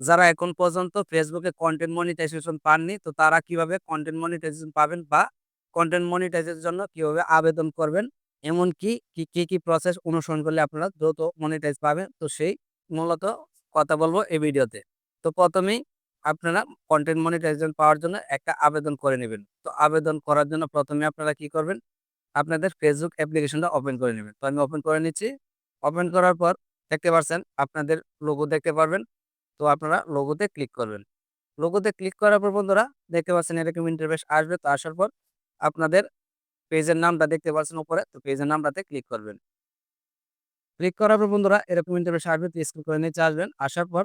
যারা এখন পর্যন্ত ফেসবুকে কন্টেন্ট মনিটাইজেশন পাননি, তো তারা কীভাবে কন্টেন্ট মনিটাইজেশন পাবেন বা কন্টেন্ট মনিটাইজের জন্য কীভাবে আবেদন করবেন? এমনকি কি কি কি প্রসেস অনুসরণ করলে আপনারা দ্রুত মনিটাইজ পাবেন? তো সেই মূলত কথা বলব এই ভিডিওতে। তো প্রথমেই আপনারা কন্টেন্ট মনিটাইজেশন পাওয়ার জন্য একটা আবেদন করে নেবেন। তো আবেদন করার জন্য প্রথমে আপনারা কি করবেন? আপনাদের ফেসবুক অ্যাপ্লিকেশনটা ওপেন করে নেবেন। তো আমি ওপেন করে নিচ্ছি। ওপেন করার পর দেখতে পাচ্ছেন আপনাদের লোগো দেখতে পারবেন। তো আপনারা লোগোতে ক্লিক করবেন। লোগোতে ক্লিক করার পর বন্ধুরা দেখতে পাচ্ছেন এরকম ইন্টারভেস আসবে। তো আসার পর আপনাদের পেজের নামটা দেখতে পাচ্ছেন উপরে। তো পেজের নামটাতে ক্লিক করবেন। ক্লিক করার পর বন্ধুরা এরকম ইন্টারভেস আসবে। তো স্ক্রল করে নিচে আসবেন। আসার পর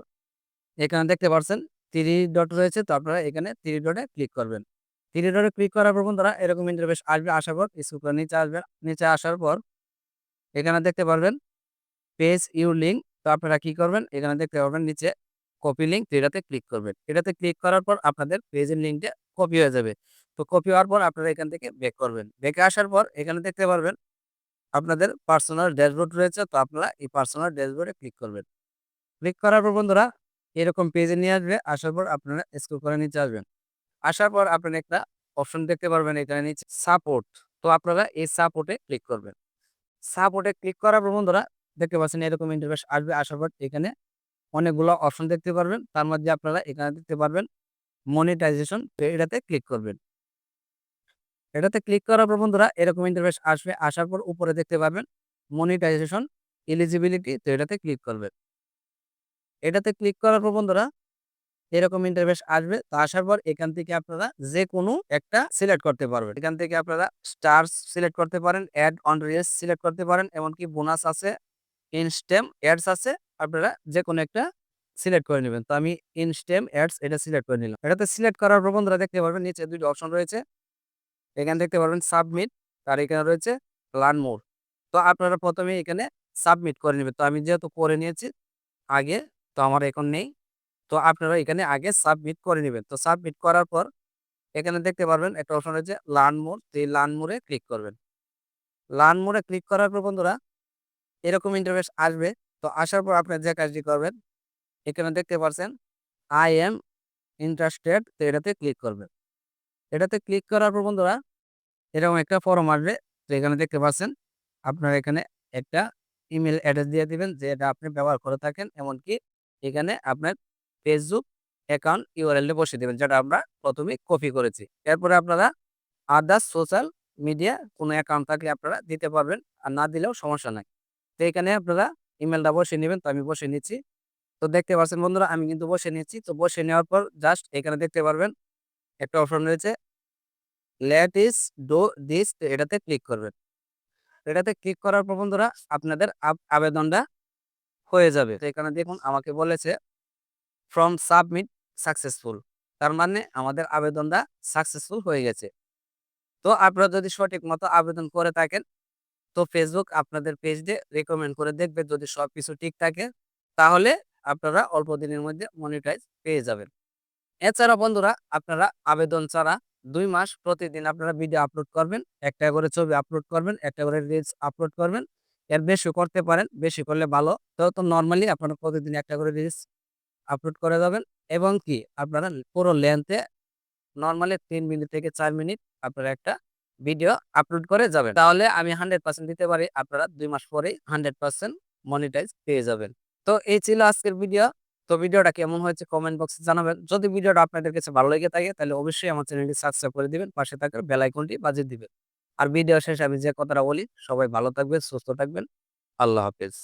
এখানে দেখতে পাচ্ছেন থ্রি ডট রয়েছে। তো আপনারা এখানে থ্রি ডটে ক্লিক করবেন। থ্রি ডটে ক্লিক করার পর বন্ধুরা এরকম ইন্টারভেস আসবে। আসার পর স্ক্রল করে নিচে আসবে নিচে আসার পর এখানে দেখতে পারবেন পেজ ইউ লিঙ্ক তো আপনারা কি করবেন? এখানে দেখতে পারবেন নিচে কপি লিঙ্ক এটাতে ক্লিক করবেন। এটাতে ক্লিক করার পর আপনাদের পেজের লিঙ্কটা কপি হয়ে যাবে। তো কপি হওয়ার পর আপনারা এখান থেকে ব্যাক করবেন। ব্যাকে আসার পর এখানে দেখতে পারবেন আপনাদের পার্সোনাল ড্যাশবোর্ড রয়েছে। তো আপনারা এই পার্সোনাল ড্যাশবোর্ডে ক্লিক করবেন। ক্লিক করার পর বন্ধুরা এরকম পেজে নিয়ে আসবে। আসার পর আপনারা স্ক্রল করে নিচে আসবেন। আসার পর আপনারা একটা অপশন দেখতে পারবেন। এখানে নিচে সাপোর্ট তো আপনারা এই সাপোর্টে ক্লিক করবেন। সাপোর্টে ক্লিক করার পর বন্ধুরা দেখতে পাচ্ছেন এরকম ইন্টারফেস আসবে। আসার পর এখানে অনেকগুলো অপশন দেখতে পারবেন। তার মধ্যে আপনারা এখানে দেখতে পারবেন মনিটাইজেশন তো এটাতে ক্লিক করবেন। এটাতে ক্লিক করার পর বন্ধুরা এরকম ইন্টারফেস আসবে। আসার পর উপরে দেখতে পারবেন মনিটাইজেশন এলিজিবিলিটি তো এটাতে ক্লিক করবেন। এটাতে ক্লিক করার পর বন্ধুরা এরকম ইন্টারফেস আসবে। তো আসার পর এখান থেকে আপনারা যে কোনো একটা সিলেক্ট করতে পারবেন। এখান থেকে আপনারা স্টার সিলেক্ট করতে পারেন অ্যাড অন রিলস সিলেক্ট করতে পারেন, এমনকি বোনাস আছে। ইনস্টেম অ্যাডস আছে, আপনারা যে কোনো একটা সিলেক্ট করে নেবেন। তো আমি ইনস্টেম অ্যাডস এটা সিলেক্ট করে নিলাম। এটাতে সিলেক্ট করার পর বন্ধুরা দেখতে পারবেন, নিচে দুইটা অপশন রয়েছে। এখানে দেখতে পারবেন সাবমিট আর এখানে রয়েছে লার্ন মোর তো আপনারা প্রথমে এখানে সাবমিট করে নেবেন। তো আমি যেহেতু করে নিয়েছি, আগে তো আমার এখন নেই। তো আপনারা এখানে আগে সাবমিট করে নেবেন। তো সাবমিট করার পর এখানে দেখতে পারবেন, একটা অপশন রয়েছে লার্ন মোর তো এই লার্ন মোরে ক্লিক করবেন। লার্ন মোরে ক্লিক করার পর বন্ধুরা এরকম ইন্টারভেস আসবে। তো আসার পর আপনি যে কাজটি করবেন, এখানে দেখতে পাচ্ছেন আই এম ইন্টারেস্টেড তো এটাতে ক্লিক করবেন। এটাতে ক্লিক করার পর বন্ধুরা, এরকম একটা ফর্ম আসবে, তো এখানে দেখতে পাচ্ছেন, আপনার এখানে একটা ইমেল অ্যাড্রেস দিয়ে দিবেন, যে এটা আপনি ব্যবহার করে থাকেন, এমনকি এখানে আপনার ফেসবুক অ্যাকাউন্ট ইউআরএলটা বসিয়ে দেবেন, যেটা আমরা প্রথমে কপি করেছি। এরপরে আপনারা আদার্স সোশ্যাল মিডিয়া কোনো অ্যাকাউন্ট থাকলে আপনারা দিতে পারবেন, আর না দিলেও সমস্যা নাই। তো এখানে আপনারা ইমেলটা বসে নেবেন, তো আমি বসে নিচ্ছি। তো দেখতে পাচ্ছেন বন্ধুরা, আমি কিন্তু বসে নিচ্ছি। তো বসে নেওয়ার পর জাস্ট এখানে দেখতে পারবেন, একটা অপশন রয়েছে। লেট ইস ডো দিস তো এটাতে ক্লিক করবেন। এটাতে ক্লিক করার পর বন্ধুরা, আপনাদের আবেদনটা হয়ে যাবে। তো এখানে দেখুন, আমাকে বলেছে ফ্রম সাবমিট সাকসেসফুল তার মানে আমাদের আবেদনটা সাকসেসফুল হয়ে গেছে। তো আপনারা যদি সঠিক মতো আবেদন করে থাকেন তো ফেসবুক আপনাদের পেজ দিয়ে রেকমেন্ড করে দেখবে। যদি সব কিছু ঠিক থাকে, তাহলে আপনারা অল্প দিনের মধ্যে মনিটাইজ পেয়ে যাবেন। এছাড়া বন্ধুরা, আপনারা আবেদন ছাড়া দুই মাস প্রতিদিন আপনারা ভিডিও আপলোড করবেন। একটা করে ছবি আপলোড করবেন, একটা করে রিলস আপলোড করবেন। এর বেশি করতে পারেন, বেশি করলে ভালো। তো তো নর্মালি আপনারা প্রতিদিন একটা করে রিলস আপলোড করে যাবেন। এবং কি, আপনারা পুরো লেন্থে নর্মালি তিন মিনিট থেকে চার মিনিট আপনারা একটা ভিডিও আপলোড করে যাবেন। তাহলে আমি হান্ড্রেড পার্সেন্ট দিতে পারি, আপনারা দুই মাস পরেই হান্ড্রেড পার্সেন্ট মনিটাইজ পেয়ে যাবেন। তো এই ছিল আজকের ভিডিও তো ভিডিওটা কেমন হয়েছে কমেন্ট বক্সে জানাবেন। যদি ভিডিওটা আপনাদের কাছে ভালো লেগে থাকে, তাহলে অবশ্যই আমার চ্যানেলটি সাবস্ক্রাইব করে দিবেন। পাশে থাকার বেল আইকনটি বাজিয়ে দিবেন। আর ভিডিও শেষে আমি যে কথাটা বলি, সবাই ভালো থাকবেন, সুস্থ থাকবেন। আল্লাহ হাফেজ।